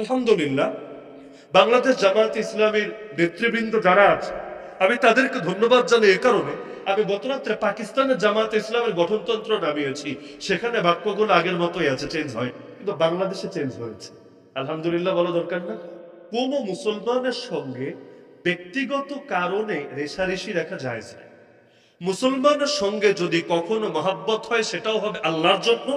আলহামদুলিল্লাহ, বাংলাদেশ জামায়াত ইসলামের নেতৃবৃন্দ যারা আছে, আমি তাদেরকে ধন্যবাদ জানাই এ কারণে আমি গতরাত্রে পাকিস্তানের জামায়াত ইসলামের গঠনতন্ত্র নামিয়েছি, সেখানে বাক্যগুলো আগের মতোই আছে চেঞ্জ হয়, কিন্তু বাংলাদেশে চেঞ্জ হয়েছে। আলহামদুলিল্লাহ বলা দরকার না। কোন মুসলমানের সঙ্গে ব্যক্তিগত কারণে রেশারেশি রাখা যায় না মুসলমানের সঙ্গে যদি কখনো মহাব্বত হয়, সেটাও হবে আল্লাহর জন্য।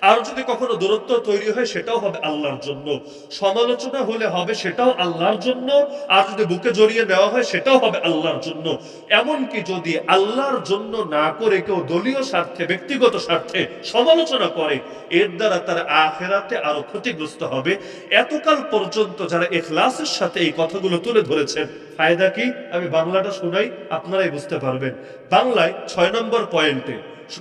আর যদি কখনো দূরত্ব তৈরি হয়, সেটাও হবে আল্লাহর জন্য। সমালোচনা হলে হবে, সেটাও আল্লাহর জন্য। আর যদি বুকে জড়িয়ে নেওয়া হয়, সেটাও হবে আল্লাহর জন্য। এমনকি যদি আল্লাহর জন্য না করে কেউ দলীয় স্বার্থে, ব্যক্তিগত স্বার্থে সমালোচনা করে, এর দ্বারা তার আখেরাতে আরও ক্ষতিগ্রস্ত হবে। এতকাল পর্যন্ত যারা এখলাসের সাথে এই কথাগুলো তুলে ধরেছেন, ফায়দা কি? আমি বাংলাটা শোনাই, আপনারাই বুঝতে পারবেন। বাংলায় ছয় নম্বর পয়েন্টে।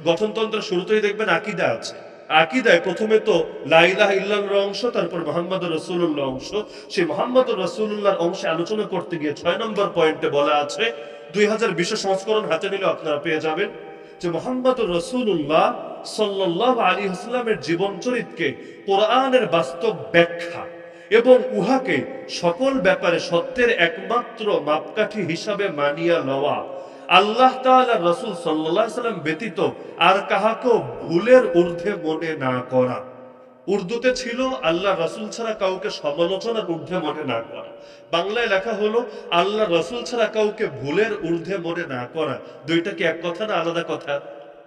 গঠনতন্ত্রের শুরুতেই দেখবেন আকিদা আছে। আকিদায় প্রথমে তো লাইলাহ ইল্লাহর অংশ, তারপর মোহাম্মদ রসুল্লাহ অংশ। সেই মোহাম্মদ রসুল্লাহর অংশে আলোচনা করতে গিয়ে ছয় নম্বর পয়েন্টে বলা আছে, দুই হাজার বিশেষ সংস্করণ হাতে নিলে আপনারা পেয়ে যাবেন, যে মোহাম্মদ রসুল্লাহ সাল্লাহ আলী হাসলামের জীবন চরিতকে কোরআনের বাস্তব ব্যাখ্যা এবং উহাকে সকল ব্যাপারে সত্যের একমাত্র মাপকাঠি হিসাবে মানিয়া লওয়া। আল্লাহ রসুল সাল্লাম ব্যতীত আর কাহাকেও ভুলের ঊর্ধ্বে মনে না করা। উর্দুতে ছিল, আল্লাহ রসুল ছাড়া কাউকে সমালোচনার ঊর্ধ্বে মনে না করা। বাংলায় লেখা হলো, আল্লাহ রসুল ছাড়া কাউকে ভুলের ঊর্ধ্বে মনে না করা। দুইটা কি এক কথা না আলাদা কথা?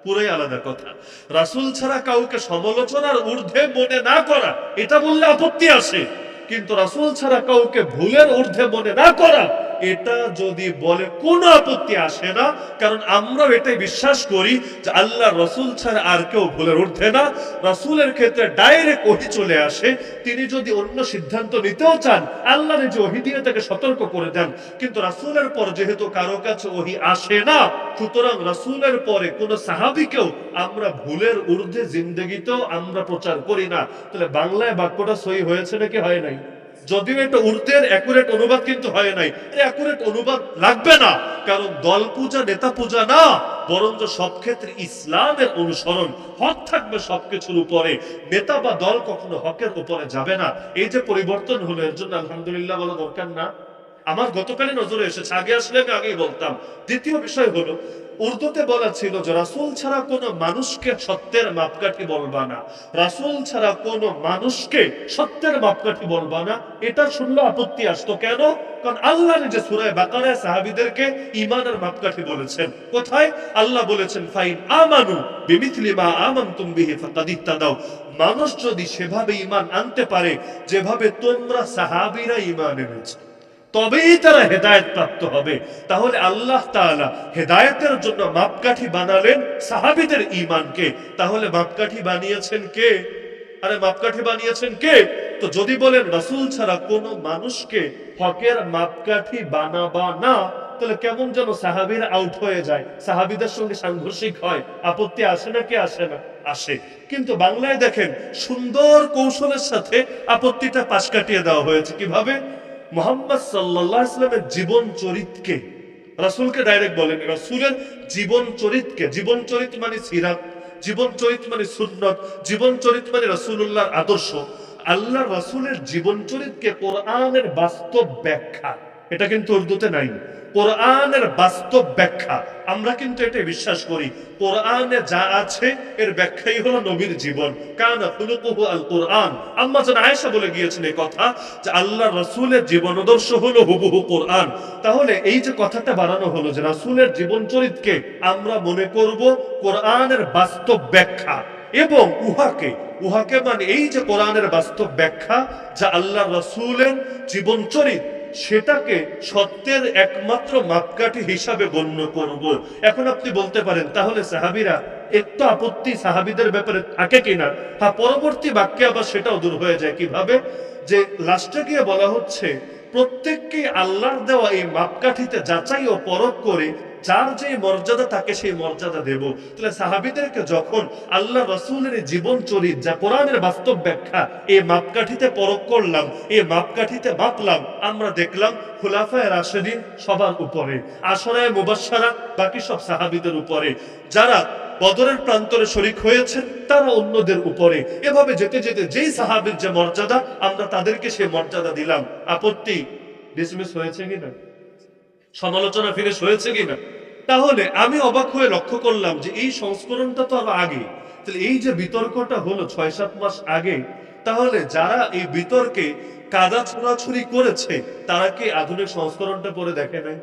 পুরাই আলাদা কথা। রাসুল ছাড়া কাউকে সমালোচনার ঊর্ধ্বে মনে না করা, এটা বললে আপত্তি আসে। কিন্তু রাসুল ছাড়া কাউকে ভুলের ঊর্ধ্বে মনে না করা এটা যদি বলে কোনো আপত্তি আসে না, কারণ আমরাও এটাই বিশ্বাস করি যে আল্লাহ রসুল ছাড়া আর কেউ ভুলের ঊর্ধ্বে না। রাসুলের ক্ষেত্রে ডাইরেক্ট ওহি চলে আসে। তিনি যদি অন্য সিদ্ধান্ত নিতেও চান আল্লাহ যে ওহি দিয়ে তাকে সতর্ক করে দেন। কিন্তু রাসুলের পর যেহেতু কারও কাছে ওহি আসে না, সুতরাং রাসুলের পরে কোন সাহাবিকেও আমরা ভুলের ঊর্ধ্বে, জিন্দগিতেও আমরা প্রচার করি না। তাহলে বাংলায় বাক্যটা সই হয়েছে নাকি হয় নাই? যদিও এটা উর্দের অ্যাকুরেট অনুবাদ কিন্তু হয় নাই। অ্যাকুরেট অনুবাদ লাগবে না। কারণ দল পূজা, নেতা পূজা না, বরঞ্চ সব ক্ষেত্রে ইসলামের অনুসরণ। হক থাকবে সবকিছুর উপরে। নেতা বা দল কখনো হকের উপরে যাবে না। এই যে পরিবর্তন হলো, এর জন্য আলহামদুলিল্লাহ বলা দরকার না। আমার গতকালই নজরে এসেছে। আগে আসলে আমি আগেই বলতাম। দ্বিতীয় বিষয় হলো উর্দুতে বলা ছিল যে রাসুল ছাড়া কোনো মানুষকে সত্যের মাপকাঠি বলবা না। রাসুল ছাড়া কোনো মানুষকে সত্যের মাপকাঠি বলবা না। এটা শুনলে আপত্তি আসতো কেন? কারণ নিজে সুরায় বাকারায় সাহাবিদেরকে ইমানের মাপকাঠি বলেছেন। কোথায়? আল্লাহ বলেছেন, ফাইন আমানু বিমিথলি মা আমানতুম ইত্তাদাও মানুষ যদি সেভাবে ইমান আনতে পারে, যেভাবে তোমরা সাহাবিরা ইমান এনেছো। তবেই তারা হেদায়ত প্রাপ্ত হবে। তাহলে আল্লাহ তাআলা হেদায়েতের জন্য মাপকাঠি বানালেন সাহাবীদের ঈমানকে। তাহলে মাপকাঠি বানিয়েছেন কে? আরে, মাপকাঠি বানিয়েছেন কে? তো যদি বলেন, রাসূল ছাড়া কোনো মানুষকে হকের মাপকাঠি বানাবা না, তাহলে কেমন যেন সাহাবীর আউট হয়ে যায়। সাহাবিদের সঙ্গে সাংঘর্ষিক হয়। আপত্তি আসে না কি আসে না? আসে। কিন্তু বাংলায় দেখেন, সুন্দর কৌশলের সাথে আপত্তিটা পাশ কাটিয়ে দেওয়া হয়েছে। কীভাবে? মোহাম্মদ সাল্লাহ ইসলামের জীবন চরিতকে রাসুলকে ডাইরেক্ট বলেন, রাসুলের জীবন চরিতকে জীবন চরিত মানে সিরাত, জীবন চরিত মানে সুন্নত, জীবন চরিত মানে রাসুল্লাহর আদর্শ। আল্লাহ রাসুলের জীবন চরিতকে কোরআনের বাস্তব ব্যাখ্যা এটা কিন্তু উর্দুতে নাই। কোরআনের বাস্তব ব্যাখ্যা। আমরা কিন্তু এটা বিশ্বাস করি, কোরআনে যা আছে, এর ব্যাখ্যাই হলো নবীর জীবন। কানা খুলুকুহু আল কোরআন। আম্মা জান আয়েশা বলে গিয়েছেন এই কথা যে আল্লাহ রাসূলের জীবন আদর্শ হলো হুবহু কোরআন। তাহলে এই যে কথাটা বানানো হলো যে রাসূলের জীবন চরিতকে আমরা মনে করব কোরআনের বাস্তব ব্যাখ্যা। এবং উহাকে উহাকে মানে এই যে কোরআনের বাস্তব ব্যাখ্যা যা আল্লাহ রাসূলের জীবন চরিত সেটাকে সত্যের একমাত্র মাপকাঠি হিসাবে গণ্য করব। এখন আপনি বলতে পারেন, তাহলে সাহাবিরা একটু আপত্তি সাহাবিদের ব্যাপারে থাকে কিনা? হ্যাঁ পরবর্তী বাক্যে আবার সেটাও দূর হয়ে যায় কীভাবে? যে লাস্টে গিয়ে বলা হচ্ছে প্রত্যেককে আল্লাহর দেওয়া এই মাপকাঠিতে যাচাই ও পরখ করে যার যে মর্যাদা তাকে সেই মর্যাদা দেব। তাহলে সাহাবিদেরকে যখন আল্লাহ রসুলের জীবন চরিত যা কোরআনের বাস্তব ব্যাখ্যা এই মাপকাঠিতে পরখ করলাম এই মাপকাঠিতে মাপলাম আমরা দেখলাম খুলাফায় রাশেদিন সবার উপরে, আসরায় মুবাসারা বাকি সব সাহাবিদের উপরে। যারা বদরের প্রান্তরে শরিক হয়েছেন তারা অন্যদের উপরে। এভাবে যেতে যেতে যেই সাহাবের যে মর্যাদা, আমরা তাদেরকে সেই মর্যাদা দিলাম। আপত্তি ডিসমিস হয়েছে কিনা? সমালোচনা ফিনিশ হয়েছে কিনা? তাহলে আমি অবাক হয়ে লক্ষ্য করলাম যে এই সংস্করণটা তো আরও আগে। তাহলে এই যে বিতর্কটা হলো ছয় সাত মাস আগে, তাহলে যারা এই বিতর্কে কাদা ছোড়াছুরি করেছে, তারা কি আধুনিক সংস্করণটা পরে দেখে নাই?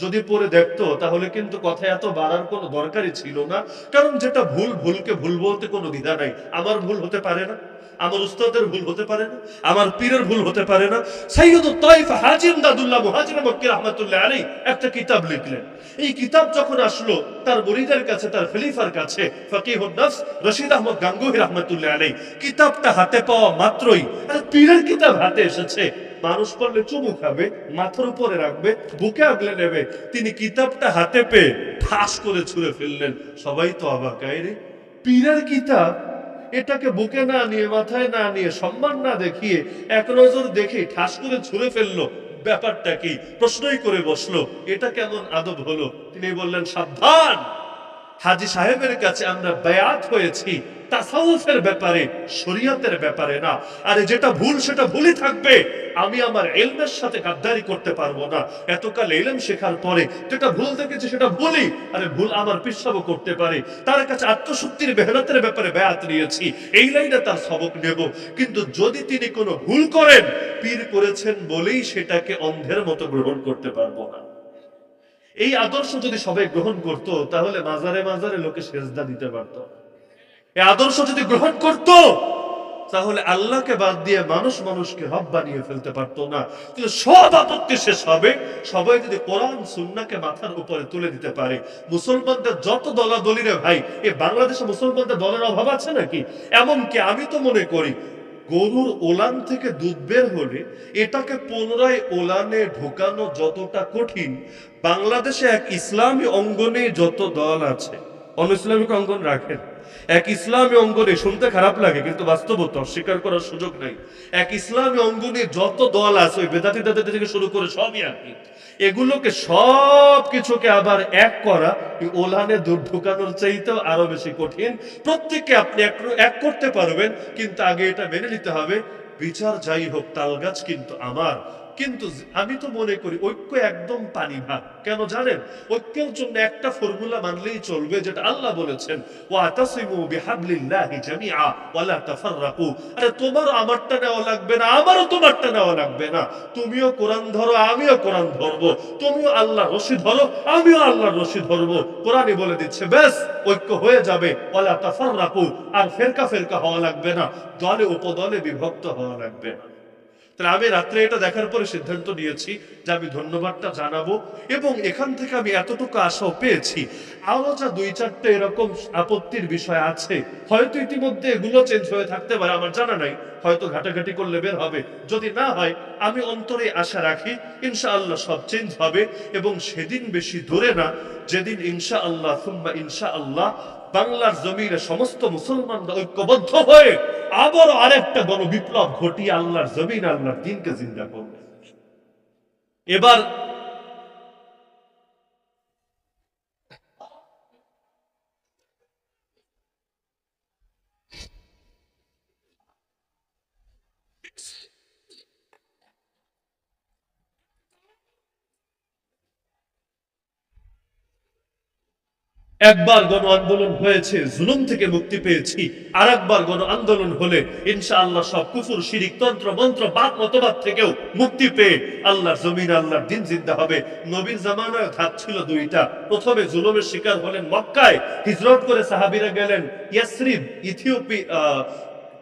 যদি পরে দেখতো, তাহলে কিন্তু কথা এত বাড়ার কোনো দরকারই ছিল না। কারণ যেটা ভুল, ভুলকে ভুল বলতে কোনো দ্বিধা নাই। আমার ভুল হতে পারে না। আমার উস্তাদের ভুল হতে পারে না, আমার পীরের ভুল হতে পারে না। সাইয়দুত তাইফ হাজিম দাদুল্লাহ মুহাজির মক্কি রহমাতুল্লাহ আলাইহি একটা কিতাব লিখলেন। এই কিতাব যখন আসলো, তার মুরিদের কাছে, তার খলিফার কাছে, ফকিহুন নফস রশিদ আহমদ গাঙ্গুহি রহমাতুল্লাহ আলাইহি, কিতাবটা হাতে পাওয়া মাত্রই, আরে পীরের কিতাব হাতে এসেছে। মানুষ পড়লে চুমু খাবে, মাথার উপরে রাখবে, বুকে আগলে নেবে। তিনি কিতাবটা হাতে পেয়ে ফাঁস করে ছুঁড়ে ফেললেন। সবাই তো অবাক রে, পীরের কিতাব এটাকে বুকে না নিয়ে, মাথায় না নিয়ে, সম্মান না দেখিয়ে এক নজর দেখে ঠাস করে ছুঁড়ে ফেলল। ব্যাপারটা কি? প্রশ্নই করে বসল, এটা কেমন আদব হলো? তিনি বললেন, সাবধান! হাজি সাহেবের কাছে আমরা ব্যাত হয়েছি। তাসাউফের ব্যাপারে, শরীয়তের ব্যাপারে না। আরে যেটা ভুল, সেটা ভুলই থাকবে। আমি আমার এলমের সাথে গাদ্দারি করতে পারব না। এতকাল এলম শেখার পরে যেটা ভুল দেখেছি, সেটা ভুলই। আরে ভুল আমার পিসাবও করতে পারে। তার কাছে আত্মশক্তির মেহনতের ব্যাপারে বেয়াত নিয়েছি। এই লাইনে তার সবক নেব। কিন্তু যদি তিনি কোনো ভুল করেন, পীর করেছেন বলেই সেটাকে অন্ধের মতো গ্রহণ করতে পারব না। এই আদর্শ যদি সবাই গ্রহণ করত, তাহলে মাজারে মাজারে লোকে সেজদা দিতে পারত। এই আদর্শ যদি গ্রহণ করত, তাহলে আল্লাহকে বাদ দিয়ে মানুষ মানুষকে রব বানিয়ে ফেলতে পারতো না। কিন্তু সব আপত্তি শেষ হবে, সবাই যদি কোরআন সুন্নাকে মাথার উপরে তুলে দিতে পারে। মুসলমানদের যত দলাদলি রে ভাই এই বাংলাদেশে মুসলমানদের দলের অভাব আছে নাকি? এমনকি আমি তো মনে করি, গরুর ওলান থেকে দুধ বের হলে এটাকে পুনরায় ওলানে ঢোকানো যতটা কঠিন, বাংলাদেশে এক ইসলামী অঙ্গনে যত দল আছে অন ইসলামিক অঙ্গন রাখেন। এক ইসলামী অঙ্গনে শুনতে খারাপ লাগে, কিন্তু বাস্তবতা অস্বীকার করার সুযোগ নাই। এক ইসলামী অঙ্গনে যত দল আছে, ওই বেদাতি দাদাতে থেকে শুরু করে সবই আর কি। এগুলোকে সব কিছুকে আবার এক করা ওলানে দুধ ঢুকানোর চাইতেও আরও বেশি কঠিন। প্রত্যেককে আপনি এক করতে পারবেন, কিন্তু আগে এটা মেনে নিতে হবে, বিচার যাই হোক তাল গাছ কিন্তু আমার। কিন্তু আমি তো মনে করি ঐক্য একদম পানি ভাত। কেন জানেন? ঐক্যের জন্য একটা ফর্মুলা মানলেই চলবে, যেটা আল্লাহ বলেছেন আরে তোমার আমারটা নেওয়া লাগবে না, আমারও তোমারটা নেওয়া লাগবে না। তুমিও কোরআন ধরো, আমিও কোরআন ধরবো। তুমিও আল্লাহ রশি ধরো, আমিও আল্লাহ রশি ধরবো। কোরআনই বলে দিচ্ছে, ব্যাস, ঐক্য হয়ে যাবে আর ফেরকা ফেরকা হওয়া লাগবে না, দলে উপদলে বিভক্ত হওয়া লাগবে না। তাহলে আমি রাত্রে এটা দেখার পরে সিদ্ধান্ত নিয়েছি যে আমি ধন্যবাদটা জানাব এবং এখান থেকে আমি এতটুকু আশাও পেয়েছি। আরও যা দুই চারটে এরকম আপত্তির বিষয় আছে, হয়তো ইতিমধ্যে এগুলো চেঞ্জ হয়ে থাকতে পারে, আমার জানা নাই। হয়তো ঘাটাঘাটি করলে বের হবে। যদি না হয়, আমি অন্তরে আশা রাখি ইনশাআল্লাহ সব চেঞ্জ হবে এবং সেদিন বেশি দূরে না, যেদিন ইনশা আল্লাহ ইনশা আল্লাহ বাংলার জমিনে সমস্ত মুসলমানরা ঐক্যবদ্ধ হয়ে আবার আরেকটা গণবিপ্লব ঘটিয়ে আল্লাহর জমিন আল্লাহর দিনকে জিন্দা করবে। এবার একবার গণ আন্দোলন হয়েছে, জুলুম থেকে মুক্তি পেয়েছি। আর একবার গণ আন্দোলন হলে ইনশাআল্লাহ সব কুফুর, শিরিক, তন্ত্র, মন্ত্র বাদ মতবাদ থেকেও মুক্তি পেয়ে আল্লাহ জমিন, আল্লাহর দিন জিন্দা হবে। নবীর জামানায় ধাপ ছিল দুইটা। প্রথমে জুলুমের শিকার হলেন মক্কায়, হিজরত করে সাহাবিরা গেলেন ইয়াসরিব, ইথিওপি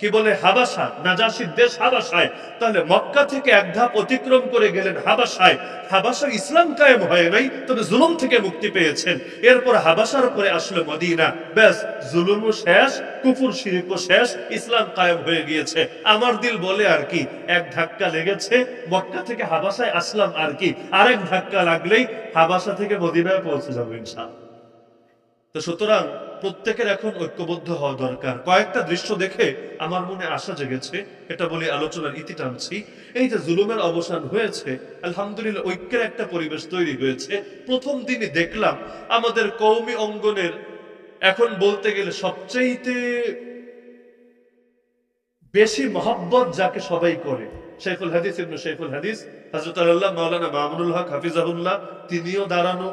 কি বলে হাবাসা? নাজাসির দেশ হাবাসায়। তাহলে মক্কা থেকে এক ধাপ অতিক্রম করে গেলেন হাবাসায়। হাবাসার ইসলাম কায়েম হয় নাই, তবে জুলুম থেকে মুক্তি পেয়েছেন। এরপর হাবাসার পরে আসলো মদিনা। ব্যাস, জুলুমও শেষ, কুফুর শিরিকও শেষ, ইসলাম কায়েম হয়ে গিয়েছে। আমার দিল বলে আর কি, এক ধাক্কা লেগেছে, মক্কা থেকে হাবাসায় আসলাম আর কি। আরেক ধাক্কা লাগলেই হাবাসা থেকে মদিনায় পৌঁছে যাব ইনশাআল্লাহ। তো সুতরাং প্রত্যেকের এখন ঐক্যবদ্ধ হওয়া দরকার। কয়েকটা দৃশ্য দেখে আমার মনে আশা জেগেছে, এটা বলে আলোচনার ইতি টানছি। এই যে জুলুমের অবসান হয়েছে, আলহামদুলিল্লাহ ঐক্যের একটা পরিবেশ তৈরি হয়েছে। প্রথম দিনই দেখলাম আমাদের কৌমি অঙ্গনের এখন বলতে গেলে সবচেয়েতে বেশি মহব্বত যাকে সবাই করে, শেখুল হাদিস ইবনু শেখুল হাদিস, হযরত আল্লাহ মাওলানা হক হাফিজাহুল্লাহ, তিনিও দাঁড়ানো।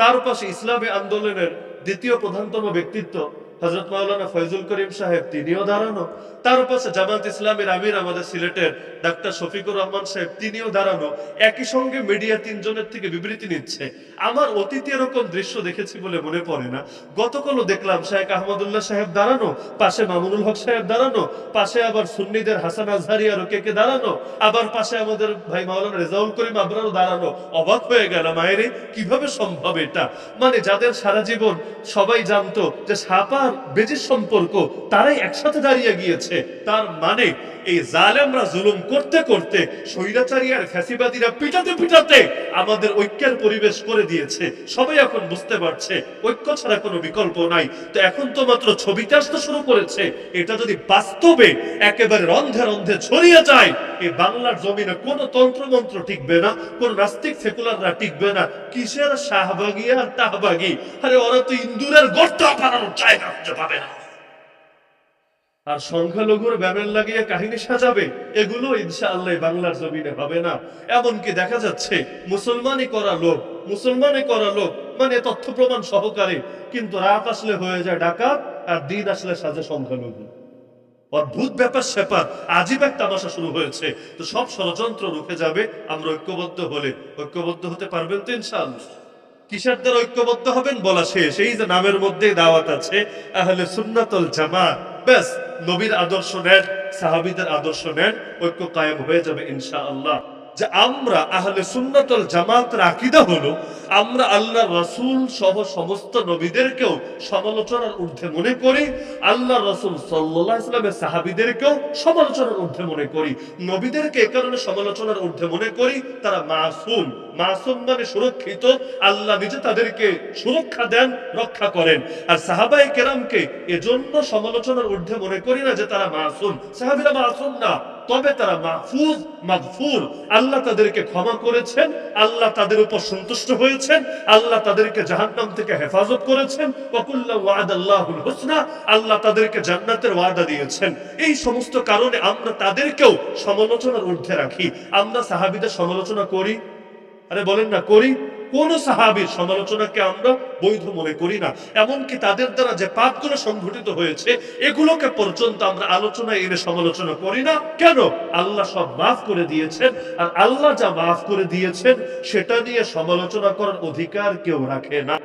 তার পাশে ইসলামী আন্দোলনের দ্বিতীয় প্রধানতম ব্যক্তিত্ব হযরত মাওলানা ফয়জুল করিম সাহেব তিনিও দাঁড়ানো। তার পাশে জামাত ইসলামের আমির আমাদের সিলেটের ডাক্তার শফিকুর রহমান সাহেব তিনিও দাঁড়ানো। একই সঙ্গে মিডিয়া তিনজনের থেকে বিবৃতি নিচ্ছে। আমার অতীতে এরকম দৃশ্য দেখেছি বলে মনে পড়ে না। গতকালও দেখলাম শেখ আহমদুল্লাহ সাহেব দাঁড়ানো, পাশে মামুনুল হক সাহেব দাঁড়ানো, পাশে আবার সুন্নিদের হাসান আজহারি আর কে কে দাঁড়ানো, আবার পাশে আমাদের ভাই মাওলানা রেজাউল করিম আবরারও দাঁড়ানো। অবাক হয়ে গেল মায়েরে কীভাবে সম্ভব এটা? মানে যাদের সারা জীবন সবাই জানতো যে সাপার বেজির সম্পর্ক তারাই একসাথে দাঁড়িয়ে গিয়েছে। তার মানে এই জালেমরা জুলুম করতে করতে স্বৈরাচারী আর ফ্যাসিবাদীরা পিটাতে পিটাতে আমাদের ঐক্যের পরিবেশ করে দিয়েছে। সবাই এখন বুঝতে পারছে, ঐক্য ছাড়া কোনো বিকল্প নাই। তো এখন তো মাত্র ছবিটা আসতে শুরু করেছে। এটা যদি বাস্তবে একেবারে রন্ধে রন্ধে ছড়িয়ে যায় এই বাংলার জমিনে কোনো তন্ত্রমন্ত্র টিকবে না, কোন নাস্তিক সেকুলাররা টিকবে না। কিসের শাহবাগি আর তাহবাগি? আরে ওরা তো ইন্দুরের গর্ত বানানোর জায়গা খুঁজে পাবে না। আর সংখ্যালঘুর ব্যানার লাগিয়ে কাহিনী সাজাবে, এগুলো ইনশাআল্লাহ বাংলার জমিনে হবে না। এমনকি দেখা যাচ্ছে, মুসলমানই করা লোক, মুসলমানই করা লোক মানে তথ্য প্রমাণ সহকারে, কিন্তু রাত আসলে হয়ে যায় ডাকাত আর দিন আসলে সাজে সংখ্যালঘু। অদ্ভুত ব্যাপার স্যাপার, আজীব এক তামাশা শুরু হয়েছে। তো সব ষড়যন্ত্র রুখে যাবে, আমরা ঐক্যবদ্ধ হলে। ঐক্যবদ্ধ হতে পারবেন তো ইনশাআল্লাহ। কিসের দ্বারা ঐক্যবদ্ধ হবেন বলা শেষ? এই যে নামের মধ্যেই দাওয়াত আছে, আহলে সুন্নাতুল জামা ব্যাস নবীর আদর্শ নেন সাহাবিদের আদর্শ নেন ঐক্য কায়েম হয়ে যাবে ইনশাআল্লাহ। যে আমরা আহলে সুন্নাতুল জামাতের আকীদা হলো, আমরা আল্লাহ রসুল সহ সমস্ত নবীদেরকেও সমালোচনার ঊর্ধ্বে মনে করি আল্লাহ রাসূল সাল্লাল্লাহু আলাইহি ওয়াসাল্লামের সাহাবীদেরকেও সমালোচনার ঊর্ধ্বে মনে করি, নবীদেরকে এ কারণে সমালোচনার ঊর্ধ্বে মনে করি, তারা মাসুম। মাসুম মানে সুরক্ষিত, আল্লাহ নিজে তাদেরকে সুরক্ষা দেন, রক্ষা করেন। আর সাহাবাই কেরামকে এজন্য সমালোচনার ঊর্ধ্বে মনে করি না যে তারা মাসুম। সাহাবিরা মাসুম না। তবে তারা মাহফুজ, মাগফুর। আল্লাহ তাদেরকে ক্ষমা করেছেন, আল্লাহ তাদের উপর সন্তুষ্ট হয়েছেন, আল্লাহ তাদেরকে জাহান্নাম থেকে হেফাজত করেছেন। ওয়াকুল্লা ওয়াদাল্লাহুল হুসনা, আল্লাহ তাদেরকে জান্নাতের ওয়াদা দিয়েছেন। এই সমস্ত কারণে আমরা তাদেরকেও সমালোচনার ঊর্ধ্বে রাখি। আমরা সাহাবীদের সমালোচনা করি। আরে বলেন না, করি। কোন সাহাবির সমালোচনাকে আমরা বৈধ মনে করি না। এমনকি তাদের দ্বারা যে পাপগুলো সংঘটিত হয়েছে, এগুলোকে পর্যন্ত আমরা আলোচনা এনে সমালোচনা করি না। কেন? আল্লাহ সব মাফ করে দিয়েছেন, আর আল্লাহ যা মাফ করে দিয়েছেন, সেটা নিয়ে সমালোচনা করার অধিকার কেউ রাখে না।